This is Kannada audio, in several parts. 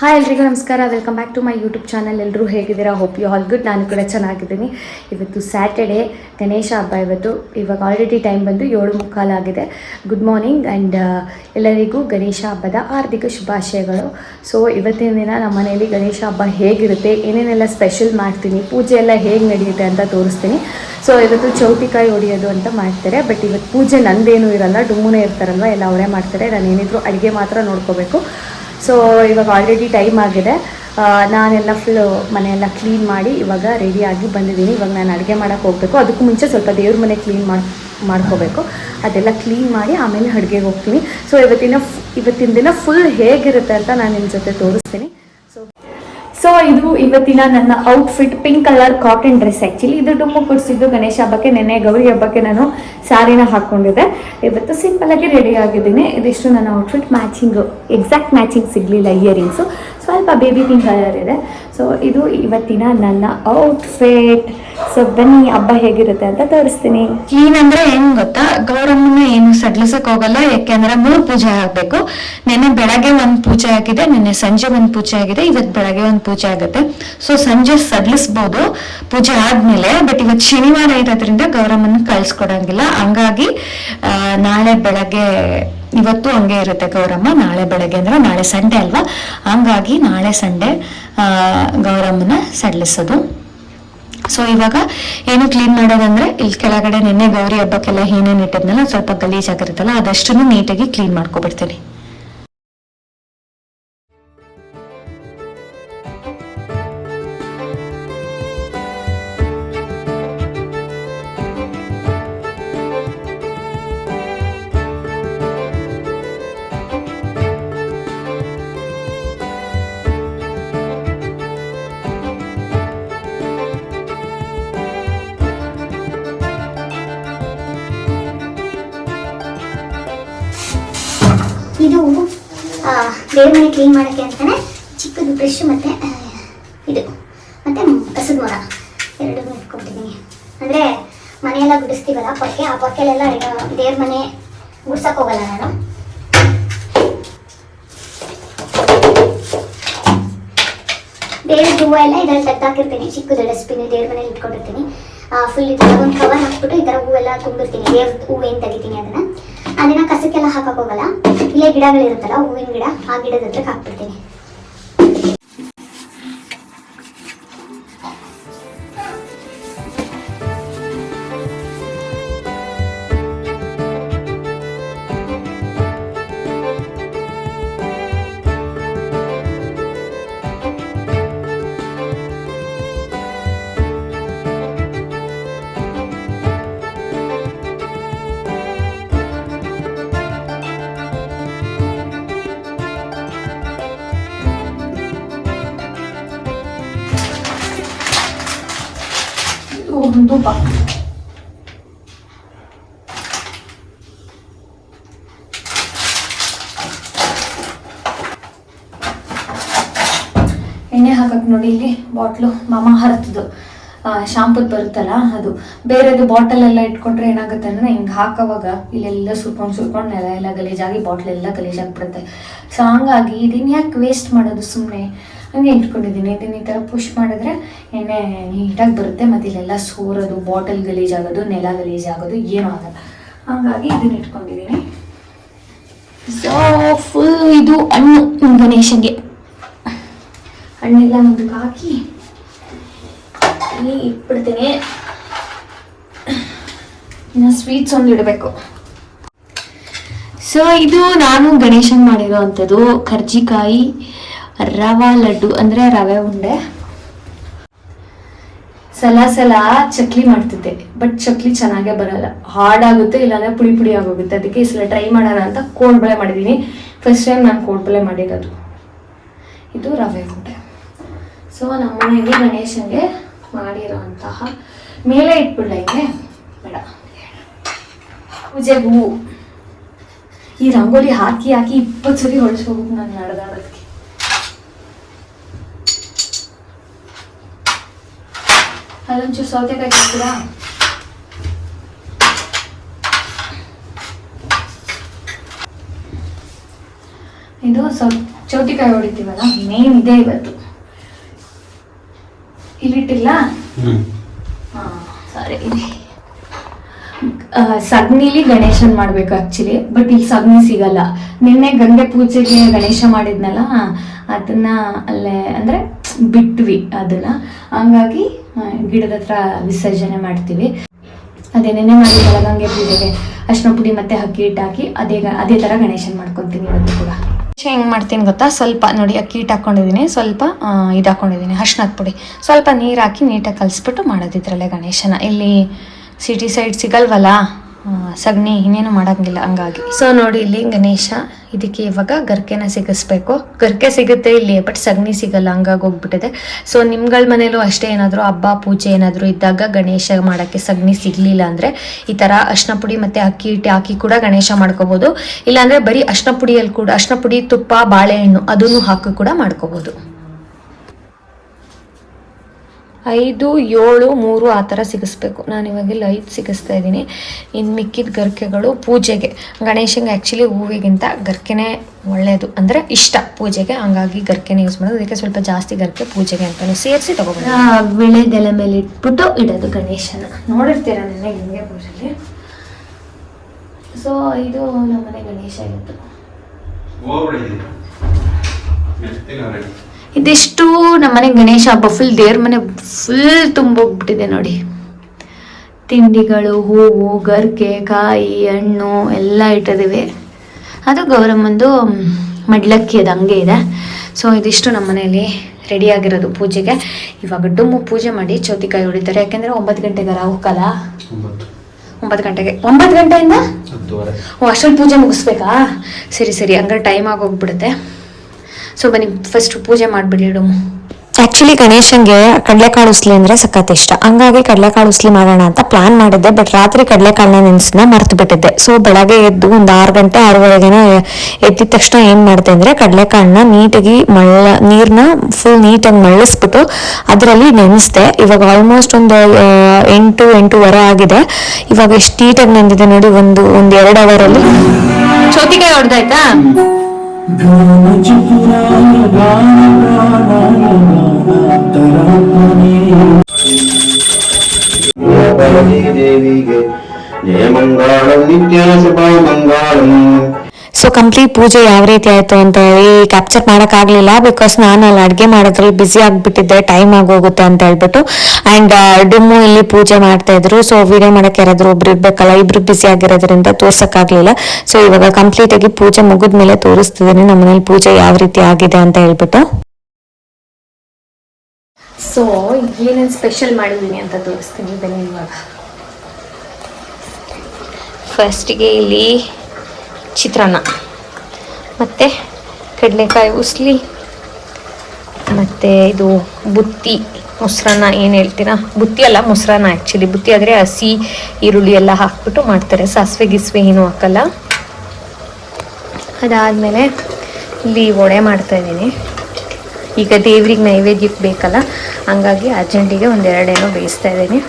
ಹಾಯ್ ಎಲ್ರಿಗೂ ನಮಸ್ಕಾರ. Welcome back to my YouTube channel ಎಲ್ಲರೂ ಹೇಗಿದ್ದೀರಾ? ಹೋಪ್ ಯು ಆಲ್ ಗುಡ್ ನಾನು ಕೂಡ ಚೆನ್ನಾಗಿದ್ದೀನಿ. ಇವತ್ತು ಸ್ಯಾಟರ್ಡೇ ಗಣೇಶ ಹಬ್ಬ ಇವತ್ತು. ಇವಾಗ ಆಲ್ರೆಡಿ ಟೈಮ್ ಬಂದು ಏಳು ಮುಕ್ಕಾಲಾಗಿದೆ ಗುಡ್ ಮಾರ್ನಿಂಗ್ ಆ್ಯಂಡ್ ಎಲ್ಲರಿಗೂ ಗಣೇಶ ಹಬ್ಬದ ಹಾರ್ದಿಕ ಶುಭಾಶಯಗಳು. ಸೊ ಇವತ್ತಿನ ದಿನ ನಮ್ಮ ಮನೆಯಲ್ಲಿ ಗಣೇಶ ಹಬ್ಬ ಹೇಗಿರುತ್ತೆ? ಏನೇನೆಲ್ಲ ಸ್ಪೆಷಲ್ ಮಾಡ್ತೀನಿ? ಪೂಜೆ ಎಲ್ಲ ಹೇಗೆ ನಡೆಯುತ್ತೆ ಅಂತ ತೋರಿಸ್ತೀನಿ. ಸೊ ಇವತ್ತು ಚೌತಿಕಾಯಿ ಹೊಡೆಯೋದು ಅಂತ ಮಾಡ್ತಾರೆ. ಬಟ್ ಇವತ್ತು ಪೂಜೆ ನಂದೇನೂ ಇರಲ್ಲ. ಡುಮ್ಮುನೇ ಇರ್ತಾರಲ್ವ? ಎಲ್ಲ ಅವರೇ ಮಾಡ್ತಾರೆ. ನಾನು ಏನಿದ್ರು ಅಡುಗೆ ಮಾತ್ರ ನೋಡ್ಕೋಬೇಕು. ಸೊ ಇವಾಗ ಆಲ್ರೆಡಿ ಟೈಮ್ ಆಗಿದೆ. ನಾನೆಲ್ಲ ಫುಲ್ ಮನೆಯೆಲ್ಲ ಕ್ಲೀನ್ ಮಾಡಿ ಇವಾಗ ರೆಡಿಯಾಗಿ ಬಂದಿದ್ದೀನಿ. ಇವಾಗ ನಾನು ಅಡುಗೆ ಮಾಡೋಕೆ ಹೋಗಬೇಕು. ಅದಕ್ಕೂ ಮುಂಚೆ ಸ್ವಲ್ಪ ದೇವ್ರ ಮನೆ ಕ್ಲೀನ್ ಮಾಡಿ, ಮಾಡ್ಕೋಬೇಕು. ಅದೆಲ್ಲ ಕ್ಲೀನ್ ಮಾಡಿ ಆಮೇಲೆ ಅಡುಗೆಗೆ ಹೋಗ್ತೀನಿ. ಸೊ ಇವತ್ತಿನ ಇವತ್ತಿನ ದಿನ ಫುಲ್ ಹೇಗಿರುತ್ತೆ ಅಂತ ನಾನು ನಿಮ್ಮ ಜೊತೆ ತೋರಿಸ್ತೀನಿ. ಸೊ ಇದು ಇವತ್ತಿನ ನನ್ನ outfit pink colour cotton dress actually ಇದು ತುಂಬ ಕೊಡಿಸಿದ್ದು ಗಣೇಶ ಹಬ್ಬಕ್ಕೆ, ನೆನ್ನೆ ಗೌರಿ ಹಬ್ಬಕ್ಕೆ ನಾನು ಸ್ಯಾರಿನ ಹಾಕ್ಕೊಂಡಿದ್ದೆ ಇವತ್ತು ಸಿಂಪಲ್ ಆಗಿ ರೆಡಿ ಆಗಿದ್ದೀನಿ. ಇದಿಷ್ಟು ನನ್ನ ಔಟ್ಫಿಟ್ ಮ್ಯಾಚಿಂಗು ಎಕ್ಸಾಕ್ಟ್ ಮ್ಯಾಚಿಂಗ್ ಸಿಗಲಿಲ್ಲ ಇಯರಿಂಗ್ಸು ಸ್ವಲ್ಪ ಬೇಬಿ ಪಿಂಕ್ ಕಲರ್ ಇದೆ. ಸೊ ಇದು ಇವತ್ತಿನ ನನ್ನ ಔಟ್ಫಿಟ್ ಸೊ ಬನ್ನಿ, ಹಬ್ಬ ಹೇಗಿರುತ್ತೆ ಅಂತ ತೋರಿಸ್ತೀನಿ. ಏನಂದ್ರೆ ಹೆಂಗ್ ಗೊತ್ತಾ? ಗೌರಮ್ಮನ ಏನು ಸಡ್ಲಿಸಕ್ ಹೋಗಲ್ಲ ಯಾಕೆಂದ್ರೆ ಮೂರು ಪೂಜೆ ಆಗ್ಬೇಕು. ನೆನ್ನೆ ಬೆಳಗ್ಗೆ ಒಂದ್ ಪೂಜೆ ಆಗಿದೆ, ನಿನ್ನೆ ಸಂಜೆ ಒಂದ್ ಪೂಜೆ ಆಗಿದೆ, ಇವತ್ ಬೆಳಗ್ಗೆ ಒಂದ್ ಪೂಜೆ ಆಗುತ್ತೆ. ಸೊ ಸಂಜೆ ಸಡ್ಲಿಸ್ಬೋದು, ಪೂಜೆ ಆದ್ಮೇಲೆ ಬಟ್ ಇವತ್ ಶನಿವಾರ ಇರೋದ್ರಿಂದ ಗೌರಮ್ಮನ ಕಳ್ಸ್ಕೊಡಂಗಿಲ್ಲ. ಹಂಗಾಗಿ ನಾಳೆ ಬೆಳಗ್ಗೆ ಇವತ್ತು ಹಂಗೆ ಇರುತ್ತೆ ಗೌರಮ್ಮ. ನಾಳೆ ಬೆಳಗ್ಗೆ ಅಂದ್ರೆ ನಾಳೆ ಸಂಡೆ ಅಲ್ವಾ? ಹಂಗಾಗಿ ನಾಳೆ ಸಂಡೆ ಗೌರಮ್ಮನ ಸಡ್ಲಿಸೋದು. ಸೊ ಇವಾಗ ಏನು ಕ್ಲೀನ್ ಮಾಡೋದಂದ್ರೆ, ಇಲ್ಲಿ ಕೆಳಗಡೆ ನಿನ್ನೆ ಗೌರಿ ಹಬ್ಬಕ್ಕೆಲ್ಲ ಏನೇನು ಇಟ್ಟಿದ್ನಲ್ಲ, ಸ್ವಲ್ಪ ಗಲೀಜಾಗಿರುತ್ತಲ್ಲ, ಅದಷ್ಟನ್ನು ನೀಟಾಗಿ ಕ್ಲೀನ್ ಮಾಡ್ಕೊಬಿಡ್ತೀನಿ. ಇದು ಆ, ದೇವ್ರ ಮನೆ ಕ್ಲೀನ್ ಮಾಡೋಕ್ಕೆ ಅಂತಾನೆ ಚಿಕ್ಕದು ಬ್ರಷ್ ಮತ್ತೆ ಇದು. ಮತ್ತೆ ಕಸದ ಮೊರ. ಎರಡನ್ನೂ ಇಟ್ಕೊಂಡಿದ್ದೀನಿ ಅಂದರೆ ಮನೆಯೆಲ್ಲ ಗುಡಿಸ್ತೀವಲ್ಲ ಪೊಕ್ಕೆ ಆ ಪೊಕ್ಕೆಲೆಲ್ಲ ದೇವ್ರ ಮನೆ ಗುಡ್ಸಕ್ಕೆ ಹೋಗಲ್ಲ ನಾನು. ದೇವ್ರ ಹೂವು ಎಲ್ಲ ಇದ್ರಲ್ಲಿ ತೆಗ್ದಾಕಿರ್ತೀನಿ. ಚಿಕ್ಕದು ಡಸ್ಟ್ಬಿನ್ ದೇವ್ರ ಮನೇಲಿ ಇಟ್ಕೊಂಡಿರ್ತೀನಿ. ಫುಲ್ ಇದು ಒಂದು ಕವರ್ ಹಾಕ್ಬಿಟ್ಟು ಈ ಥರ ಹೂವೆಲ್ಲ ತುಂಬಿರ್ತೀನಿ. ದೇವ್ರ ಹೂವು ಏನು ತೆಗಿತೀನಿ ಅದನ್ನ. ಅದನ್ನ ಕಸಕ್ಕೆಲ್ಲ ಹಾಕಕ್ ಹೋಗಲ್ಲ. ಇಲ್ಲೇ ಗಿಡಗಳಿರುತ್ತಲ್ಲ ಹೂವಿನ ಗಿಡ ಆ ಗಿಡದ ಹತ್ರಕ್ಕೆ ಹಾಕ್ಬಿಡ್ತೀನಿ. ನೋಡಿ ಇಲ್ಲಿ ಬಾಟ್ಲು ಮಾಮ ಹರತದು ಶಾಂಪುದ್ ಬರುತ್ತಲ್ಲ ಅದು. ಬೇರೆದು ಬಾಟಲ್ ಎಲ್ಲ ಇಟ್ಕೊಂಡ್ರೆ ಏನಾಗುತ್ತೆ ಅಂದ್ರೆ ಹಿಂಗೆ ಹಾಕೋವಾಗ ಇಲ್ಲೆಲ್ಲ ಸುರ್ಕೊಂಡು ಸುರ್ಕೊಂಡು ನೆಲ ಎಲ್ಲ ಗಲೀಜಾಗಿ ಬಾಟ್ಲ್ ಎಲ್ಲ ಗಲೀಜಾಗ್ಬಿಡುತ್ತೆ ಸೊ ಹಂಗಾಗಿ ಇದನ್ನ ಯಾಕೆ ವೇಸ್ಟ್ ಮಾಡೋದು ಸುಮ್ಮನೆ ಹಂಗೆ ಇಟ್ಕೊಂಡಿದ್ದೀನಿ. ಇದನ್ನ ಈ ಥರ ಪುಷ್ ಮಾಡಿದ್ರೆ ಎಣ್ಣೆ ನೀಟಾಗಿ ಬರುತ್ತೆ ಮತ್ತು ಇಲ್ಲೆಲ್ಲ ಸೋರೋದು, ಬಾಟಲ್ ಗಲೀಜಾಗೋದು ನೆಲ ಗಲೀಜಾಗೋದು ಏನೂ ಆಗಲ್ಲ. ಹಂಗಾಗಿ ಇದನ್ನ ಇಟ್ಕೊಂಡಿದ್ದೀನಿ. ಸೊ ಫುಲ್ ಇದು ಹಣ್ಣು ಗಣೇಶಗೆ ಹಣ್ಣೆಲ್ಲ ಮುಂದಕ್ಕೆ ಹಾಕಿ ಇಲ್ಲಿ ಇಟ್ಬಿಡ್ತೀನಿ. ಇನ್ನು ಸ್ವೀಟ್ಸ್ ಒಂದು ಇಡಬೇಕು. ಸೊ ಇದು ನಾನು ಗಣೇಶನ್ ಮಾಡಿರೋ ಕರ್ಜಿಕಾಯಿ, ರವಾ ಲಡ್ಡು, ಅಂದರೆ ರವೆ ಉಂಡೆ. ಸಲ ಸಲ ಚಕ್ಲಿ ಮಾಡ್ತಿದ್ದೆ ಬಟ್ ಚಕ್ಲಿ ಚೆನ್ನಾಗೇ ಬರಲ್ಲ. ಹಾರ್ಡಾಗುತ್ತೆ ಇಲ್ಲಾಂದ್ರೆ ಪುಡಿ ಪುಡಿ ಆಗೋಗುತ್ತೆ. ಅದಕ್ಕೆ ಈ ಸಲ ಟ್ರೈ ಮಾಡೋಣ ಅಂತ ಕೋಡ್ಬಳೆ ಮಾಡಿದ್ದೀನಿ. ಫಸ್ಟ್ ಟೈಮ್ ನಾನು ಕೋಡ್ಬಳೆ ಮಾಡಿರೋದು. ಇದು ರವೆ ಉಂಡೆ. ಸೊ ನಮ್ಮ ಮನೆಯಲ್ಲಿ ಗಣೇಶನ್ಗೆ ಮಾಡಿರೋಂತಹ ಮೇಲೆ ಇಟ್ಬಿಡ್ಲ ಬೇಡ. ಪೂಜೆ ಹೂವು ಈ ರಂಗೋಲಿ ಹಾಕಿ ಹಾಕಿ ಇಪ್ಪತ್ತು ಸರಿ ಹೊಳಿಸ್ಕೋಬೇಕು ನಾನು ನಡೆದಾಡೋದಕ್ಕೆ. ಅಲ್ಲೊಂಚೂರು ಸೌತೆಕಾಯಿ ಹಾಕ್ತೀರಾ ಇದು ಸ್ವಲ್ಪ ಚೌತಿಕಾಯಿ ಹೊಡಿತೀವಲ್ಲ ಮೇನ್ ಇದೆ ಇವತ್ತು. ಇಲ್ಲಿಟ್ಟಿಲ್ಲ? ಸರಿ ಸಗಣಿಲಿ ಗಣೇಶನ್ ಮಾಡ್ಬೇಕು ಆಕ್ಚುಲಿ ಬಟ್ ಇಲ್ಲಿ ಸಗ್ನಿ ಸಿಗಲ್ಲ. ನಿನ್ನೆ ಗಂಗೆ ಪೂಜೆಗೆ ಗಣೇಶ ಮಾಡಿದ್ನಲ್ಲ ಅದನ್ನ ಅಲ್ಲೇ ಅಂದ್ರೆ ಬಿಟ್ವಿ ಅದನ್ನ. ಹಂಗಾಗಿ ಗಿಡದ ಹತ್ರ ವಿಸರ್ಜನೆ ಮಾಡ್ತೀವಿ. ಅದೇ ನೆನೆ ಮಾಡಿದ್ನಲ್ಲ ಗಂಗೆ ಪೂಜೆಗೆ. ಅರ್ಶಿನ ಪುಡಿ ಮತ್ತೆ ಅಕ್ಕಿ ಹಿಟ್ಟು ಹಾಕಿ ಅದೇ ಅದೇ ತರ ಗಣೇಶನ್ ಮಾಡ್ಕೊತೀನಿ ಇವತ್ತು ಕೂಡ. ಹೆಂಗ್ ಮಾಡ್ತೀನಿ ಗೊತ್ತಾ? ಸ್ವಲ್ಪ ನೋಡಿ ಅಕ್ಕಿ ಹಿಟ್ಟು ಹಾಕೊಂಡಿದ್ದೀನಿ. ಸ್ವಲ್ಪ ಇದು ಹಾಕೊಂಡಿದ್ದೀನಿ ಅರ್ಶಿನದ ಪುಡಿ. ಸ್ವಲ್ಪ ನೀರು ಹಾಕಿ ನೀಟಾಗಿ ಕಲಿಸ್ಬಿಟ್ಟು ಮಾಡೋದಿದ್ರಲ್ಲೇ ಗಣೇಶನ. ಇಲ್ಲಿ ಸಿಟಿ ಸೈಡ್ ಸಿಗಲ್ವಲ್ಲ? ಸಗಣಿ ಇನ್ನೇನು ಮಾಡೋಂಗಿಲ್ಲ, ಹಂಗಾಗಿ. ಸೊ ನೋಡಿ ಇಲ್ಲಿ ಗಣೇಶ, ಇದಕ್ಕೆ ಇವಾಗ ಗರ್ಕೆನ ಸಿಗಿಸ್ಬೇಕು. ಗರ್ಕೆ ಸಿಗುತ್ತೆ ಇಲ್ಲಿ ಬಟ್ ಸಗಣಿ ಸಿಗಲ್ಲ, ಹಂಗಾಗಿ ಹೋಗ್ಬಿಟ್ಟಿದೆ. ಸೊ ನಿಮ್ಗಳ ಮನೇಲೂ ಅಷ್ಟೇ ಏನಾದರೂ ಹಬ್ಬ, ಪೂಜೆ ಏನಾದರೂ ಇದ್ದಾಗ ಗಣೇಶ ಮಾಡೋಕ್ಕೆ ಸಗಣಿ ಸಿಗಲಿಲ್ಲ ಅಂದರೆ ಈ ಥರ ಅರ್ಶಿನ ಪುಡಿ ಮತ್ತು ಅಕ್ಕಿ ಹಿಟ್ಟು ಹಾಕಿ ಕೂಡ ಗಣೇಶ ಮಾಡ್ಕೋಬೋದು. ಇಲ್ಲಾಂದರೆ ಬರೀ ಅರ್ಶಿನ ಪುಡಿಯಲ್ಲಿ ಕೂಡ ಅರ್ಶಿನ ಪುಡಿ, ತುಪ್ಪ, ಬಾಳೆಹಣ್ಣು ಅದನ್ನು ಹಾಕಿ ಕೂಡ ಮಾಡ್ಕೋಬೋದು. ಐದು ಏಳು ಮೂರು ಆ ಥರ ಸಿಗಿಸ್ಬೇಕು. ನಾನು ಇವಾಗಿಲ್ಲಿ ಐದು ಸಿಗಿಸ್ತಾ ಇದ್ದೀನಿ. ಇನ್ನು ಮಿಕ್ಕಿದ ಗರ್ಕೆಗಳು ಪೂಜೆಗೆ. ಗಣೇಶಂಗೆ ಆ್ಯಕ್ಚುಲಿ ಹೂವಿಗಿಂತ ಗರ್ಕೆನೇ ಒಳ್ಳೆಯದು ಅಂದರೆ ಇಷ್ಟ ಪೂಜೆಗೆ. ಹಂಗಾಗಿ ಗರ್ಕೆನೇ ಯೂಸ್ ಮಾಡೋದು. ಅದಕ್ಕೆ ಸ್ವಲ್ಪ ಜಾಸ್ತಿ ಗರ್ಕೆ ಪೂಜೆಗೆ ಅಂತಲೂ ಸೇರಿಸಿ ತೊಗೊಬೋದು ವಿಳೆದೆಲೆ ಮೇಲೆ ಇಟ್ಬಿಟ್ಟು ಇಡೋದು ಗಣೇಶನ. ನೋಡಿರ್ತೀರ ನೆನ್ನೆ ಹಿಂಗೆ ಪೂಜೆಗೆ ಸೊ ಇದು ನಮ್ಮನೆ ಗಣೇಶ ಇತ್ತು ಇದಿಷ್ಟು ನಮ್ಮನೆ ಗಣೇಶ ಹಬ್ಬ ಫುಲ್ ದೇವ್ರ ಮನೆ ಫುಲ್ ತುಂಬೋಗ್ಬಿಟ್ಟಿದೆ ನೋಡಿ. ತಿಂಡಿಗಳು ಹೂವು ಗರ್ಕೆ ಕಾಯಿ ಹಣ್ಣು ಎಲ್ಲ ಇಟ್ಟಿದ್ದೀವಿ. ಅದು ಗೌರಮ್ಮಂದು ಮಡ್ಲಕ್ಕಿ ಅದು ಹಂಗೆ ಇದೆ. ಸೊ ಇದಿಷ್ಟು ನಮ್ಮ ಮನೆಯಲ್ಲಿ ರೆಡಿಯಾಗಿರೋದು ಪೂಜೆಗೆ. ಇವಾಗ ಡುಮ್ಮು ಪೂಜೆ ಮಾಡಿ ಚೌತಿಕಾಯಿ ಹೊಡಿತಾರೆ. ಯಾಕೆಂದರೆ ಒಂಬತ್ತು ಗಂಟೆಗೆ ರಾಹುಕಾಲ ಒಂಬತ್ತು. ಒಂಬತ್ತು ಗಂಟೆಗೆ. ಒಂಬತ್ತು ಗಂಟೆಯಿಂದ? ಓ ಅಷ್ಟೊಂದು ಪೂಜೆ ಮುಗಿಸ್ಬೇಕಾ? ಸರಿ ಸರಿ ಹಂಗಾರೆ ಟೈಮ್ ಆಗೋಗ್ಬಿಡುತ್ತೆ. ಸೊ ಬನ್ನಿ ಫಸ್ಟ್ ಪೂಜೆ ಮಾಡಿಬಿಡಿ ಆ್ಯಕ್ಚುಲಿ ಆಕ್ಚುಲಿ ಗಣೇಶನ್ಗೆ ಕಡಲೆಕಾಳು ಉಸ್ಲಿ ಅಂದ್ರೆ ಸಖತ್ ಇಷ್ಟ. ಹಂಗಾಗಿ ಕಡಲೆಕಾಳು ಉಸ್ಲಿ ಮಾಡೋಣ ಅಂತ ಪ್ಲಾನ್ ಮಾಡಿದ್ದೆ ಬಟ್ ರಾತ್ರಿ ಕಡಲೆಕಾಳನ್ನ ನೆನೆಸನ್ನ ಮರ್ತು ಬಿಟ್ಟಿದ್ದೆ ಸೊ ಬೆಳಗ್ಗೆ ಎದ್ದು ಒಂದು ಆರು ಗಂಟೆ ಆರೂವರೆಗೆನೋ ಎದ್ದಿದ ತಕ್ಷಣ ಏನು ಮಾಡಿದೆ ಅಂದರೆ ಕಡಲೆಕಾಳನ್ನ ನೀಟಾಗಿ ಮಳ್ಳ ನೀರನ್ನ ಫುಲ್ ನೀಟಾಗಿ ಮಳ್ಳಿಸ್ಬಿಟ್ಟು ಅದರಲ್ಲಿ ನೆನೆಸ್ದೆ. ಇವಾಗ ಆಲ್ಮೋಸ್ಟ್ ಒಂದು ಎಂಟು ಎಂಟೂವರೆ ಆಗಿದೆ. ಇವಾಗ ಎಷ್ಟು ನೀಟಾಗಿ ನೆಂದಿದೆ ನೋಡಿ ಒಂದು ಒಂದು ಎರಡು ಅವರಲ್ಲಿ ಚೌತಿಕಾಯಿ ಹೊಡೆದಾಯ್ತಾ? గాన చిత్రాల గాన ప్రాణాల గాన తరపుని దేవిగే జయ మంగళం నిత్యాస మంగళం ಸೊ ಕಂಪ್ಲೀಟ್ ಪೂಜೆ ಯಾವ ರೀತಿ ಆಯ್ತು ಅಂತ ಹೇಳಿ ಕ್ಯಾಪ್ಚರ್ ಮಾಡಕ್ ಆಗ್ಲಿಲ್ಲ ಬಿಕಾಸ್ ನಾನು ಅಲ್ಲಿ ಅಡ್ಗೆ ಮಾಡೋದ್ರಲ್ಲಿ ಬಿಸಿ ಆಗ್ಬಿಟ್ಟಿದ್ದೆ ಟೈಮ್ ಆಗೋಗುತ್ತೆ ಅಂತ ಹೇಳ್ಬಿಟ್ಟು. ಅಂಡ್ ಡುಮ್ಮು ಇಲ್ಲಿ ಪೂಜೆ ಮಾಡ್ತಾ ಇದ್ರು. ಸೊ ವಿಡಿಯೋ ಮಾಡಕ್ ಯಾರಾದ್ರೂ ಒಬ್ರು ಇರ್ಬೇಕಲ್ಲ ಇಬ್ರು ಬಿಸಿ ಆಗಿರೋದ್ರಿಂದ ತೋರ್ಸಕ್ ಆಗ್ಲಿಲ್ಲ. ಸೊ ಇವಾಗ ಕಂಪ್ಲೀಟ್ ಆಗಿ ಪೂಜೆ ಮುಗಿದ್ಮೇಲೆ ತೋರಿಸ್ತಿದ್ದೀನಿ ನಮ್ಮನೇಲಿ ಪೂಜೆ ಯಾವ ರೀತಿ ಆಗಿದೆ ಅಂತ ಹೇಳ್ಬಿಟ್ಟು. ಸೊ ಏನೇನು ಸ್ಪೆಷಲ್ ಮಾಡಿದ್ದೀನಿ ಅಂತ ತೋರಿಸ್ತೀನಿ ಬನ್ನಿ ಇವಾಗ. ಫಸ್ಟಿಗೆ ಇಲ್ಲಿ ಚಿತ್ರಾನ್ನ. ಮತ್ತು ಕಡಲೆಕಾಯಿ ಉಸ್ಲಿ, ಮತ್ತು ಇದು ಬುತ್ತಿ, ಮೊಸರನ್ನ ಏನು ಹೇಳ್ತೀರಾ? ಬುತ್ತಿ ಅಲ್ಲ, ಮೊಸರನ್ನ ಆ್ಯಕ್ಚುಲಿ ಬುತ್ತಿ ಆದರೆ ಹಸಿ ಈರುಳ್ಳಿ ಎಲ್ಲ ಹಾಕ್ಬಿಟ್ಟು ಮಾಡ್ತಾರೆ. ಸಾಸಿವೆ, ಗಿಸ್ವೆ ಏನೂ ಹಾಕಲ್ಲ. ಅದಾದಮೇಲೆ ಇಲ್ಲಿ ವಡೆ ಮಾಡ್ತಾಯಿದ್ದೀನಿ ಈಗ ದೇವ್ರಿಗೆ ನೈವೇದ್ಯಕ್ಕೆ ಬೇಕಲ್ಲ, ಹಂಗಾಗಿ ಅರ್ಜೆಂಟಿಗೆ ಒಂದೆರಡೇನೋ ಬೇಯಿಸ್ತಾ ಇದ್ದೀನಿ.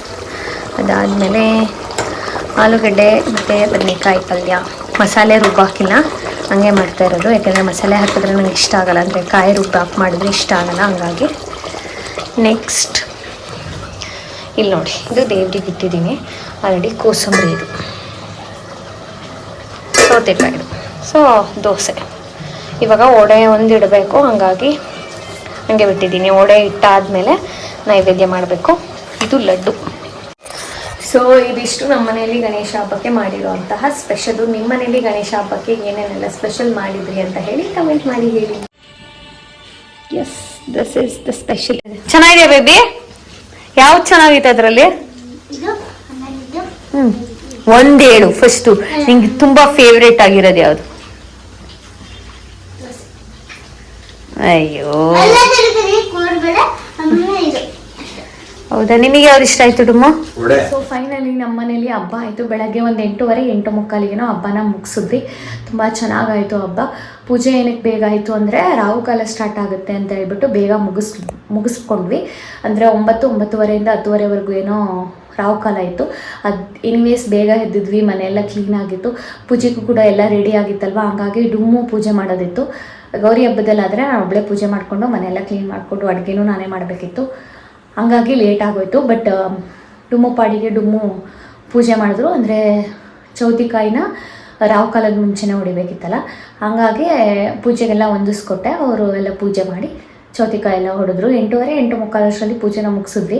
ಅದಾದಮೇಲೆ ಆಲೂಗಡ್ಡೆ ಮತ್ತು ಬದನೆಕಾಯಿ ಪಲ್ಯ. ಮಸಾಲೆ ರುಬ್ಬಾಕಿಲ್ಲ ಹಂಗೆ ಮಾಡ್ತಾ ಇರೋದು. ಯಾಕೆಂದರೆ ಮಸಾಲೆ ಹಾಕಿದ್ರೆ ನನಗೆ ಇಷ್ಟ ಆಗಲ್ಲ. ಅಂದರೆ ಕಾಯಿ ರುಬ್ಬ ಹಾಕಿ ಮಾಡಿದ್ರೆ ಇಷ್ಟ ಆಗಲ್ಲ ಹಂಗಾಗಿ. ನೆಕ್ಸ್ಟ್ ಇಲ್ಲಿ ನೋಡಿ. ಇದು ದೇವ್ರಿಗೆ ಇಟ್ಟಿದ್ದೀನಿ. ಆಲ್ರೆಡಿ ಕೋಸಂಬರಿ ಇದು. ಸೌತೆಕಾಯಿದು ಸೊ ದೋಸೆ. ಇವಾಗ ಒಡೆ ಒಂದು ಇಡಬೇಕು. ಹಂಗಾಗಿ ಹಂಗೆ ಬಿಟ್ಟಿದ್ದೀನಿ. ಒಡೆ ಇಟ್ಟಾದಮೇಲೆ ನೈವೇದ್ಯ ಮಾಡಬೇಕು. ಇದು ಲಡ್ಡು. ಸೊ ಇದಿಷ್ಟು ನಮ್ಮ ಮನೆಯಲ್ಲಿ ಗಣೇಶ ಹಬ್ಬಕ್ಕೆ ಮಾಡಿರುವಂತಹ ಸ್ಪೆಷಲು ನಿಮ್ಮ ಮನೆಯಲ್ಲಿ ಗಣೇಶ ಹಬ್ಬಕ್ಕೆ ಏನೇನೆಲ್ಲ ಸ್ಪೆಷಲ್ ಮಾಡಿದ್ರಿ ಅಂತ ಹೇಳಿ ಕಮೆಂಟ್ ಮಾಡಿ ಹೇಳಿ. Yes this is the special ಚೆನ್ನಾಗಿದೆ ಬೇಬಿ ಯಾವ್ದು ಚೆನ್ನಾಗಿತ್ತು ಅದರಲ್ಲಿ? ಹ್ಮ್. ಒಂದೇಳು ಹೇಳು ಫಸ್ಟು ನಿಂಗೆ ತುಂಬಾ ಫೇವ್ರೇಟ್ ಆಗಿರೋದು ಯಾವುದು? ಅಯ್ಯೋ ಎಲ್ಲ ತಿರುಗಿದೆ ಕೋರ್ಬೇಡ ಆಮೇಲೆ ಇದು ಹೌದಾ? ನಿಮಗೆ ಯಾವ್ದು ಇಷ್ಟ ಆಯ್ತು ಡುಮ್ಮ ಸೊ ಫೈನಲಿ ನಮ್ಮ ಮನೆಯಲ್ಲಿ ಹಬ್ಬ ಆಯಿತು. ಬೆಳಗ್ಗೆ ಒಂದು ಎಂಟೂವರೆ ಎಂಟು ಮುಕ್ಕಾಲಿಗೇನೋ ಹಬ್ಬನ ಮುಗಿಸಿದ್ವಿ. ತುಂಬ ಚೆನ್ನಾಗಾಯಿತು ಹಬ್ಬ. ಪೂಜೆ ಏನಕ್ಕೆ ಬೇಗ ಆಯಿತು ಅಂದರೆ ರಾಹುಕಾಲ ಸ್ಟಾರ್ಟ್ ಆಗುತ್ತೆ ಅಂತ ಹೇಳ್ಬಿಟ್ಟು ಬೇಗ ಮುಗಿಸ್ ಮುಗಿಸ್ಕೊಂಡ್ವಿ. ಅಂದರೆ ಒಂಬತ್ತು ಒಂಬತ್ತುವರೆಯಿಂದ ಹತ್ತುವರೆವರೆಗೂ ಏನೋ ರಾಹುಕಾಲ ಇತ್ತು. ಅದು ಎನಿವೇಸ್ ಬೇಗ ಎದ್ದಿದ್ವಿ ಮನೆಯೆಲ್ಲ ಕ್ಲೀನಾಗಿತ್ತು ಪೂಜೆಗೂ ಕೂಡ ಎಲ್ಲ ರೆಡಿ ಆಗಿತ್ತಲ್ವ? ಹಂಗಾಗಿ ಡುಮ್ಮು ಪೂಜೆ ಮಾಡೋದಿತ್ತು. ಗೌರಿ ಹಬ್ಬದಲ್ಲಾದರೆ ನಾನು ಒಬ್ಬಳೇ ಪೂಜೆ ಮಾಡಿಕೊಂಡು ಮನೆಯೆಲ್ಲ ಕ್ಲೀನ್ ಮಾಡಿಕೊಂಡು ಅಡುಗೆನೂ ನಾನೇ ಮಾಡಬೇಕಿತ್ತು. ಹಂಗಾಗಿ ಲೇಟ್ ಆಗೋಯ್ತು. ಬಟ್ ಡುಮ್ಮು ಪಾಡಿಗೆ ಡುಮ್ಮು ಪೂಜೆ ಮಾಡಿದ್ರು. ಅಂದರೆ ಚೌತಿಕಾಯಿನ ರಾವ್ ಕಾಲದ ಮುಂಚೆನೇ ಹೊಡಿಬೇಕಿತ್ತಲ್ಲ. ಹಾಗಾಗಿ ಪೂಜೆಗೆಲ್ಲ ಹೊಂದಿಸ್ಕೊಟ್ಟೆ. ಅವರು ಎಲ್ಲ ಪೂಜೆ ಮಾಡಿ ಚೌತಿಕಾಯಿ ಎಲ್ಲ ಹೊಡೆದ್ರು. ಎಂಟೂವರೆ, ಎಂಟು ಮುಕ್ಕಾಲಷ್ಟರಲ್ಲಿ ಪೂಜೆನ ಮುಗಿಸಿದ್ವಿ.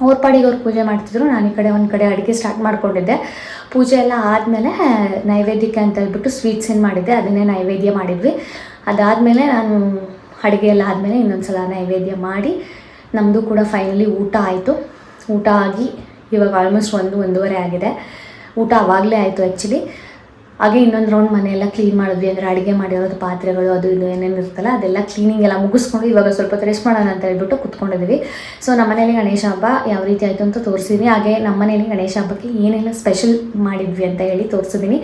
ಅವ್ರ ಪಾಡಿಗೆ ಅವ್ರು ಪೂಜೆ ಮಾಡ್ತಿದ್ರು. ನಾನು ಈ ಕಡೆ, ಒಂದು ಕಡೆ ಅಡುಗೆ ಸ್ಟಾರ್ಟ್ ಮಾಡ್ಕೊಂಡಿದ್ದೆ. ಪೂಜೆ ಎಲ್ಲ ಆದಮೇಲೆ ನೈವೇದ್ಯಕ್ಕೆ ಅಂತ ಹೇಳ್ಬಿಟ್ಟು ಸ್ವೀಟ್ಸ್ ಏನು ಮಾಡಿದ್ದೆ. ಅದನ್ನೇ ನೈವೇದ್ಯ ಮಾಡಿದ್ವಿ. ಅದಾದಮೇಲೆ ನಾನು ಅಡುಗೆ ಎಲ್ಲ ಆದಮೇಲೆ ಇನ್ನೊಂದು ಸಲ ನೈವೇದ್ಯ ಮಾಡಿ ನಮ್ಮದು ಕೂಡ ಫೈನಲಿ ಊಟ ಆಯಿತು. ಊಟ ಆಗಿ ಇವಾಗ ಆಲ್ಮೋಸ್ಟ್ ಒಂದು, ಒಂದೂವರೆ ಆಗಿದೆ. ಊಟ ಆವಾಗಲೇ ಆಯಿತು ಆ್ಯಕ್ಚುಲಿ ಹಾಗೆ ಇನ್ನೊಂದು ರೌಂಡ್ ಮನೆಯೆಲ್ಲ ಕ್ಲೀನ್ ಮಾಡಿದ್ವಿ. ಅಂದರೆ ಅಡುಗೆ ಮಾಡಿರೋದು ಪಾತ್ರೆಗಳು, ಅದು ಇದು ಏನೇನು ಇರುತ್ತಲ್ಲ, ಅದೆಲ್ಲ ಕ್ಲೀನಿಂಗ್ ಎಲ್ಲ ಮುಗಿಸ್ಕೊಂಡು ಇವಾಗ ಸ್ವಲ್ಪ ರೆಸ್ಟ್ ಮಾಡೋಣ ಅಂತ ಹೇಳ್ಬಿಟ್ಟು ಕುತ್ಕೊಂಡಿದ್ವಿ. ಸೊ ನಮ್ಮ ಮನೇಲಿ ಗಣೇಶ ಹಬ್ಬ ಯಾವ ರೀತಿ ಆಯಿತು ಅಂತ ತೋರಿಸಿದ್ದೀನಿ ಹಾಗೆ ನಮ್ಮ ಮನೇಲಿ ಗಣೇಶ ಹಬ್ಬಕ್ಕೆ ಏನೆಲ್ಲ ಸ್ಪೆಷಲ್ ಮಾಡಿದ್ವಿ ಅಂತ ಹೇಳಿ ತೋರಿಸಿದ್ದೀನಿ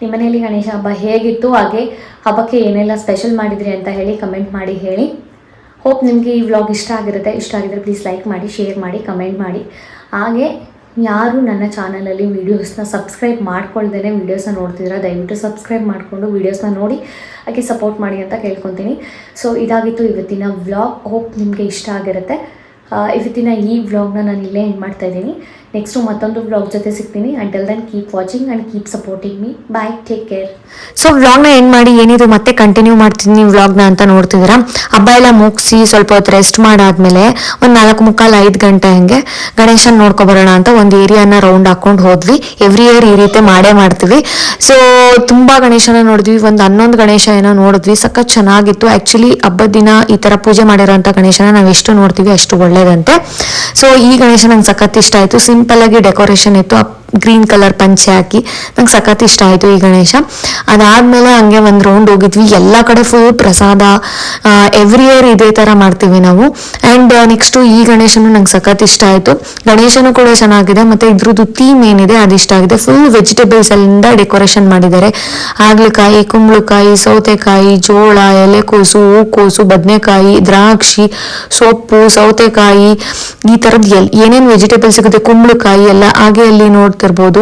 ನಿಮ್ಮ ಮನೆಯಲ್ಲಿ ಗಣೇಶ ಹಬ್ಬ ಹೇಗಿತ್ತು? ಹಾಗೆ ಹಬ್ಬಕ್ಕೆ ಏನೆಲ್ಲ ಸ್ಪೆಷಲ್ ಮಾಡಿದ್ರಿ ಅಂತ ಹೇಳಿ ಕಮೆಂಟ್ ಮಾಡಿ ಹೇಳಿ. ಹೋಪ್ ನಿಮಗೆ ಈ ವ್ಲಾಗ್ ಇಷ್ಟ ಆಗಿರುತ್ತೆ. ಇಷ್ಟ ಆಗಿದ್ರೆ ಪ್ಲೀಸ್ ಲೈಕ್ ಮಾಡಿ ಶೇರ್ ಮಾಡಿ ಕಮೆಂಟ್ ಮಾಡಿ. ಹಾಗೆ ಯಾರು ನನ್ನ ಚಾನಲಲ್ಲಿ ವೀಡಿಯೋಸ್ನ ಸಬ್ಸ್ಕ್ರೈಬ್ ಮಾಡ್ಕೊಳ್ದೇ ವೀಡಿಯೋಸ್ನ ನೋಡ್ತಿದ್ರೆ ದಯವಿಟ್ಟು ಸಬ್ಸ್ಕ್ರೈಬ್ ಮಾಡಿಕೊಂಡು ವೀಡಿಯೋಸ್ನ ನೋಡಿ, ಹಾಗೆ ಸಪೋರ್ಟ್ ಮಾಡಿ ಅಂತ ಕೇಳ್ಕೊತೀನಿ. ಸೊ ಇದಾಗಿತ್ತು ಇವತ್ತಿನ ವ್ಲಾಗ್ ಹೋಪ್ ನಿಮಗೆ ಇಷ್ಟ ಆಗಿರುತ್ತೆ. ಇವತ್ತಿನ ಈ ವ್ಲಾಗ್ನ ನಾನು ಇಲ್ಲೇ ಎಂಡ್ ಮಾಡ್ತಾ ಇದ್ದೀನಿ. ನೆಕ್ಸ್ಟು ಮತ್ತೊಂದು ವ್ಲಾಗ್ ಜೊತೆ ಸಿಗ್ತೀನಿ. Until then keep watching and keep supporting me bye take care so ವ್ಲಾಗ್ನ ಎಂಡ್ ಮಾಡಿ, ಏನಿದು ಮತ್ತೆ ಕಂಟಿನ್ಯೂ ಮಾಡ್ತೀನಿ ವ್ಲಾಗ್ನ ಅಂತ ನೋಡ್ತಿದ್ದೀರಾ? ಹಬ್ಬ ಎಲ್ಲ ಮುಗಿಸಿ ಸ್ವಲ್ಪ ಹೊತ್ತು ರೆಸ್ಟ್ ಮಾಡಾದ್ಮೇಲೆ ಒಂದು ನಾಲ್ಕು ಮುಕ್ಕಾಲು ಐದು ಗಂಟೆ ಹಂಗೆ ಗಣೇಶನ್ ನೋಡ್ಕೊಬರೋಣ ಅಂತ ಒಂದು ಏರಿಯಾನ ರೌಂಡ್ ಹಾಕೊಂಡು ಹೋದ್ವಿ. ಎವ್ರಿ ಇಯರ್ ಈ ರೀತಿ ಮಾಡೇ ಮಾಡ್ತೀವಿ. ಸೊ ತುಂಬಾ ಗಣೇಶನ ನೋಡಿದ್ವಿ. ಒಂದು ಹನ್ನೊಂದು ಗಣೇಶ ಏನೋ ನೋಡಿದ್ವಿ. ಸಖತ್ ಚೆನ್ನಾಗಿತ್ತು. ಆ್ಯಕ್ಚುಲಿ ಹಬ್ಬದ ದಿನ ಈ ಥರ ಪೂಜೆ ಮಾಡಿರೋಂಥ ಗಣೇಶನ ನಾವು ಎಷ್ಟು ನೋಡ್ತೀವಿ ಅಷ್ಟು ಒಳ್ಳೇದಂತೆ. ಸೊ ಈ ಗಣೇಶ ನಂಗೆ ಸಖತ್ ಇಷ್ಟ ಆಯ್ತು. ಸಿಂಪಲ್ ಆಗಿ ಡೆಕೋರೇಷನ್ ಇತ್ತು ಗ್ರೀನ್ ಕಲರ್ ಪಂಚೆ ಹಾಕಿ. ನಂಗೆ ಸಖತ್ ಇಷ್ಟ ಆಯಿತು ಈ ಗಣೇಶ. ಅದಾದ್ಮೇಲೆ ಹಂಗೆ ಒಂದು ರೌಂಡ್ ಹೋಗಿದ್ವಿ. ಎಲ್ಲ ಕಡೆ ಫುಲ್ ಪ್ರಸಾದ ಎವ್ರಿ ಇಯರ್ ಇದೇ ತರ ಮಾಡ್ತೀವಿ ನಾವು. ಅಂಡ್ ನೆಕ್ಸ್ಟ್ ಈ ಗಣೇಶನು ನಂಗೆ ಸಖತ್ ಇಷ್ಟ ಆಯಿತು. ಗಣೇಶನು ಕೂಡ ಚೆನ್ನಾಗಿದೆ. ಮತ್ತೆ ಇದ್ರದ್ದು ಥೀಮ್ ಏನಿದೆ ಅದು ಇಷ್ಟ ಆಗಿದೆ. ಫುಲ್ ವೆಜಿಟೇಬಲ್ಸ್ ಅಲ್ಲಿಂದ ಡೆಕೋರೇಷನ್ ಮಾಡಿದ್ದಾರೆ. ಹಾಗಲಕಾಯಿ, ಕುಂಬಳಕಾಯಿ, ಸೌತೆಕಾಯಿ, ಜೋಳ ಎಲೆಕೋಸು ಹೂಕೋಸು ಬದನೆಕಾಯಿ, ದ್ರಾಕ್ಷಿ, ಸೊಪ್ಪು, ಸೌತೆಕಾಯಿ ಈ ಥರದ್ದು ಎಲ್ ಏನೇನು ವೆಜಿಟೇಬಲ್ಸ್ ಸಿಗುತ್ತೆ, ಕುಂಬಳಕಾಯಿ ಎಲ್ಲ ಹಾಗೆ ಅಲ್ಲಿ ನೋಡ್ತಿರ್ಬೋದು.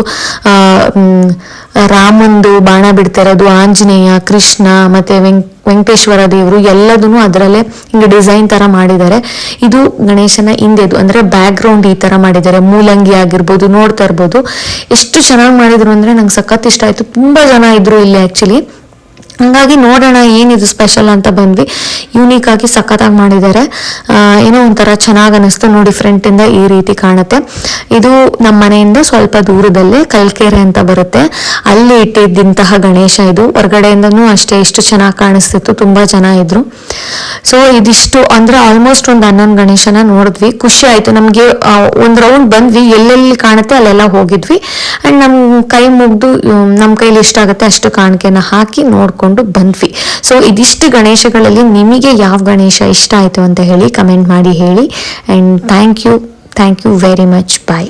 ರಾಮಂದು ಬಾಣ ಬಿಡ್ತಾ ಇರೋದು ಆಂಜನೇಯ, ಕೃಷ್ಣ, ಮತ್ತೆ ವೆಂಕ್, ವೆಂಕಟೇಶ್ವರ ದೇವರು ಎಲ್ಲದನ್ನು ಅದರಲ್ಲೇ ಹಿಂಗೆ ಡಿಸೈನ್ ತರ ಮಾಡಿದ್ದಾರೆ. ಇದು ಗಣೇಶನ ಹಿಂದೆದು, ಅಂದ್ರೆ ಬ್ಯಾಕ್ ಗ್ರೌಂಡ್ ಈ ತರ ಮಾಡಿದ್ದಾರೆ. ಮೂಲಂಗಿ ಆಗಿರ್ಬೋದು, ನೋಡ್ತಾ ಇರ್ಬೋದು. ಎಷ್ಟು ಚೆನ್ನಾಗಿ ಮಾಡಿದ್ರು ಅಂದ್ರೆ ನಂಗೆ ಸಖತ್ ಇಷ್ಟ ಆಯ್ತು. ತುಂಬಾ ಜನ ಇದ್ರು ಇಲ್ಲಿ ಆಕ್ಚುಲಿ ಹಂಗಾಗಿ ನೋಡೋಣ ಏನಿದು ಸ್ಪೆಷಲ್ ಅಂತ ಬಂದ್ವಿ. ಯೂನಿಕ್ ಆಗಿ ಸಖತ್ತಾಗಿ ಮಾಡಿದ್ದಾರೆ ಏನೋ ಒಂಥರ ಚೆನ್ನಾಗಿ ಅನಿಸ್ತು ನೋಡಿ ಫ್ರಂಟ್ ಇಂದ ಈ ರೀತಿ ಕಾಣುತ್ತೆ. ಇದು ನಮ್ಮ ಮನೆಯಿಂದ ಸ್ವಲ್ಪ ದೂರದಲ್ಲಿ ಕಲ್ಕೆರೆ ಅಂತ ಬರುತ್ತೆ. ಅಲ್ಲಿ ಇಟ್ಟಿದ್ದಂತಹ ಗಣೇಶ ಇದು. ಹೊರಗಡೆಯಿಂದನೂ ಅಷ್ಟೇ ಎಷ್ಟು ಚೆನ್ನಾಗಿ ಕಾಣಿಸ್ತಿತ್ತು. ತುಂಬಾ ಜನ ಇದ್ರು. ಸೊ ಇದಿಷ್ಟು ಅಂದ್ರೆ ಆಲ್ಮೋಸ್ಟ್ ಒಂದು ಹನ್ನೊಂದು ಗಣೇಶನ ನೋಡಿದ್ವಿ. ಖುಷಿ ಆಯ್ತು. ನಮಗೆ ಒಂದು ರೌಂಡ್ ಬಂದ್ವಿ. ಎಲ್ಲೆಲ್ಲಿ ಕಾಣುತ್ತೆ ಅಲ್ಲೆಲ್ಲ ಹೋಗಿದ್ವಿ. ಅಂಡ್ ನಮ್ ಕೈ ಮುಗ್ದು ನಮ್ಮ ಕೈಲಿ ಇಷ್ಟ ಆಗುತ್ತೆ ಅಷ್ಟು ಕಾಣಿಕೆನ ಹಾಕಿ ನೋಡ್ಕೊಂಡು ಬಂದ್ವಿ. ಸೊ ಇದಿಷ್ಟು ಗಣೇಶಗಳಲ್ಲಿ ನಿಮಗೆ ಯಾವ ಗಣೇಶ ಇಷ್ಟ ಆಯಿತು ಅಂತ ಹೇಳಿ ಕಮೆಂಟ್ ಮಾಡಿ ಹೇಳಿ. And thank you thank you very much bye